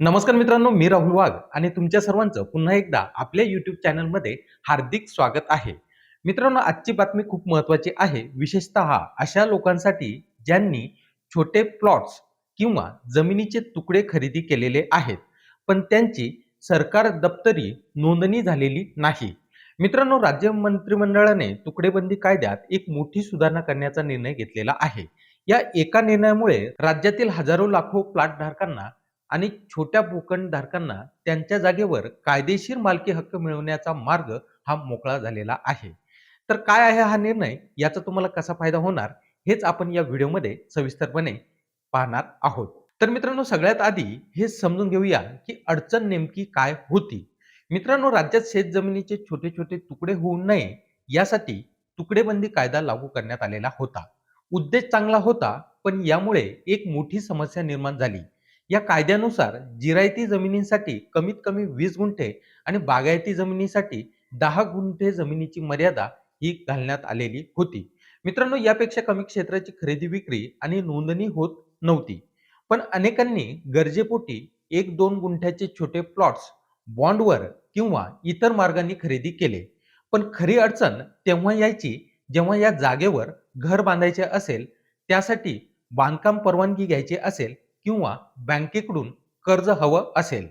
नमस्कार मित्रांनो मी राहुल वाघ आणि तुमच्या सर्वांचं पुन्हा एकदा आपल्या युट्यूब चॅनलमध्ये हार्दिक स्वागत आहे. मित्रांनो आजची बातमी खूप महत्वाची आहे. विशेषतः अशा लोकांसाठी ज्यांनी छोटे प्लॉट्स किंवा जमिनीचे तुकडे खरेदी केलेले आहेत पण त्यांची सरकार दप्तरी नोंदणी झालेली नाही. मित्रांनो राज्य मंत्रिमंडळाने तुकडेबंदी कायद्यात एक मोठी सुधारणा करण्याचा निर्णय घेतलेला आहे. या एका निर्णयामुळे राज्यातील हजारो लाखो प्लॉट धारकांना आणि छोट्या भूखंडधारकांना त्यांच्या जागेवर कायदेशीर मालकी हक्क मिळवण्याचा मार्ग हा मोकळा झालेला आहे. तर काय आहे हा निर्णय? याचा तुम्हाला कसा फायदा होणार? हेच आपण या व्हिडिओमध्ये सविस्तरपणे पाहणार आहोत. तर मित्रांनो सगळ्यात आधी हे समजून घेऊया की अडचण नेमकी काय होती. मित्रांनो राज्यात शेतजमिनीचे छोटे छोटे तुकडे होऊ नये यासाठी तुकडेबंदी कायदा लागू करण्यात आलेला होता. उद्देश चांगला होता पण यामुळे एक मोठी समस्या निर्माण झाली. या कायद्यानुसार जिरायती जमिनींसाठी कमीत कमी वीस गुंठे आणि बागायती जमिनीसाठी दहा गुंठे जमिनीची मर्यादा ही घालण्यात आलेली होती. मित्रांनो यापेक्षा कमी क्षेत्राची खरेदी विक्री आणि नोंदणी होत नव्हती. पण अनेकांनी गरजेपोटी एक दोन गुंठ्याचे छोटे प्लॉट्स बॉन्डवर किंवा इतर मार्गांनी खरेदी केले. पण खरी अडचण तेव्हा यायची जेव्हा या जागेवर घर बांधायचे असेल त्यासाठी बांधकाम परवानगी घ्यायची असेल किंवा बँकेकडून कर्ज हवं असेल.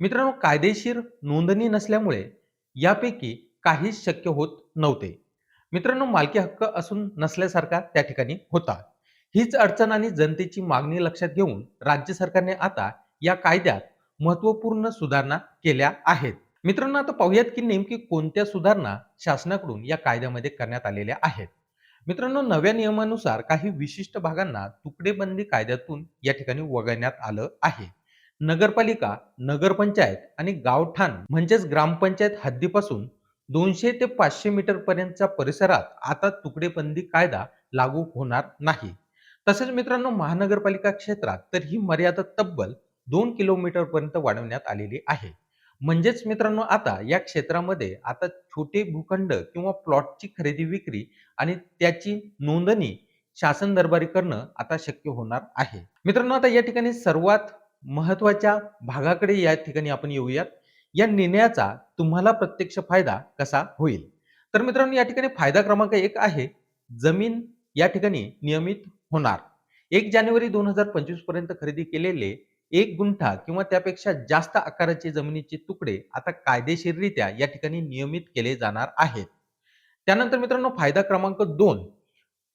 मित्रांनो कायदेशीर नोंदणी नसल्यामुळे यापैकी काहीच शक्य होत नव्हते. मित्रांनो मालकी हक्क असून नसल्यासारखा त्या ठिकाणी होता. हीच अडचण आणि जनतेची मागणी लक्षात घेऊन राज्य सरकारने आता या कायद्यात महत्त्वपूर्ण सुधारणा केल्या आहेत. मित्रांनो आता पाहूयात की नेमकी कोणत्या सुधारणा शासनाकडून या कायद्यामध्ये करण्यात आलेल्या आहेत. मित्रांनो नव्या नियमानुसार काही विशिष्ट भागांना तुकडेबंदी कायद्यातून या ठिकाणी वगळण्यात आलं आहे. नगरपालिका नगरपंचायत आणि गावठाण म्हणजेच ग्रामपंचायत हद्दीपासून दोनशे ते पाचशे मीटर पर्यंतच्या परिसरात आता तुकडेबंदी कायदा लागू होणार नाही. तसेच मित्रांनो महानगरपालिका क्षेत्रात तर ही मर्यादा तब्बल दोन किलोमीटर पर्यंत वाढवण्यात आलेली आहे. म्हणजेच मित्रांनो आता या क्षेत्रामध्ये आता छोटे भूखंड किंवा प्लॉटची खरेदी विक्री आणि त्याची नोंदणी शासन दरबारी करणं आता शक्य होणार आहे. मित्रांनो आता या ठिकाणी सर्वात महत्त्वाच्या भागाकडे या ठिकाणी आपण येऊयात. या निर्णयाचा तुम्हाला प्रत्यक्ष फायदा कसा होईल? तर मित्रांनो या ठिकाणी फायदा क्रमांक एक आहे जमीन या ठिकाणी नियमित होणार. एक जानेवारी दोन हजार पंचवीसपर्यंत खरेदी केलेले एक गुंठा किंवा त्यापेक्षा जास्त आकाराचे जमिनीचे तुकडे आता कायदेशीररित्या या ठिकाणी नियमित केले जाणार आहेत. त्यानंतर मित्रांनो फायदा क्रमांक दोन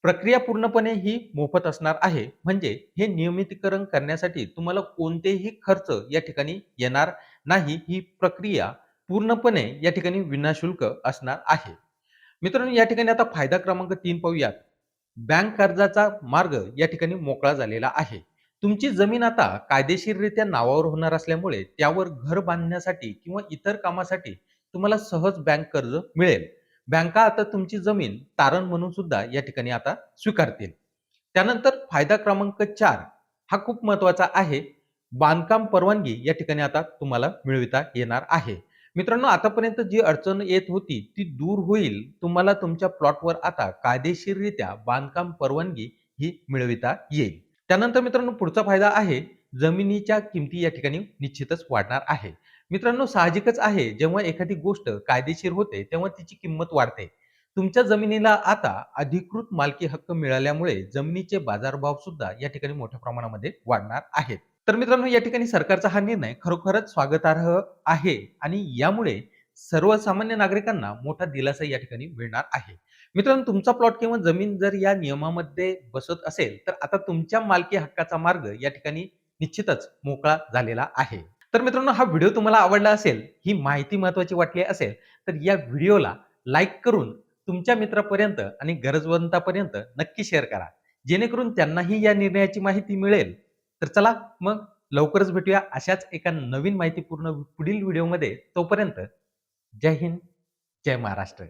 प्रक्रिया पूर्णपणे ही मोफत असणार आहे. म्हणजे हे नियमितीकरण करण्यासाठी तुम्हाला कोणतेही खर्च या ठिकाणी येणार नाही. ही प्रक्रिया पूर्णपणे या ठिकाणी विनाशुल्क असणार आहे. मित्रांनो या ठिकाणी आता फायदा क्रमांक तीन पाहूयात. बँक कर्जाचा मार्ग या ठिकाणी मोकळा झालेला आहे. तुमची जमीन आता कायदेशीररित्या नावावर होणार असल्यामुळे त्यावर घर बांधण्यासाठी किंवा इतर कामासाठी तुम्हाला सहज बँक कर्ज मिळेल. बँका आता तुमची जमीन तारण म्हणून सुद्धा या ठिकाणी आता स्वीकारतील. त्यानंतर फायदा क्रमांक चार हा खूप महत्त्वाचा आहे. बांधकाम परवानगी या ठिकाणी आता तुम्हाला मिळविता येणार आहे. मित्रांनो आतापर्यंत जी अडचण येत होती ती दूर होईल. तुम्हाला तुमच्या प्लॉटवर आता कायदेशीररित्या बांधकाम परवानगी ही मिळविता येईल. त्यानंतर मित्रांनो पुढचा फायदा आहे जमिनीच्या किमती या ठिकाणी निश्चितच वाढणार आहे. मित्रांनो साहजिकच आहे जेव्हा एखादी गोष्ट कायदेशीर होते तेव्हा तिची किंमत वाढते. तुमच्या जमिनीला आता अधिकृत मालकी हक्क मिळाल्यामुळे जमिनीचे बाजारभाव सुद्धा या ठिकाणी मोठ्या प्रमाणामध्ये वाढणार आहेत. तर मित्रांनो या ठिकाणी सरकारचा हा निर्णय खरोखरच स्वागतार्ह आहे आणि यामुळे सर्वसामान्य नागरिकांना मोठा दिलासा या ठिकाणी मिळणार आहे. मित्रांनो तुमचा प्लॉट किंवा जमीन जर या नियमामध्ये बसत असेल तर आता तुमच्या मालकी हक्काचा मार्ग या ठिकाणी निश्चितच मोकळा झालेला आहे. तर मित्रांनो हा व्हिडिओ तुम्हाला आवडला असेल ही माहिती महत्वाची वाटली असेल तर या व्हिडिओला लाईक करून तुमच्या मित्रापर्यंत आणि गरजवंतापर्यंत नक्की शेअर करा. जेणेकरून त्यांनाही या निर्णयाची माहिती मिळेल. तर चला मग लवकरच भेटूया अशाच एका नवीन माहितीपूर्ण पुढील व्हिडिओमध्ये. तोपर्यंत जय हिंद जय महाराष्ट्र.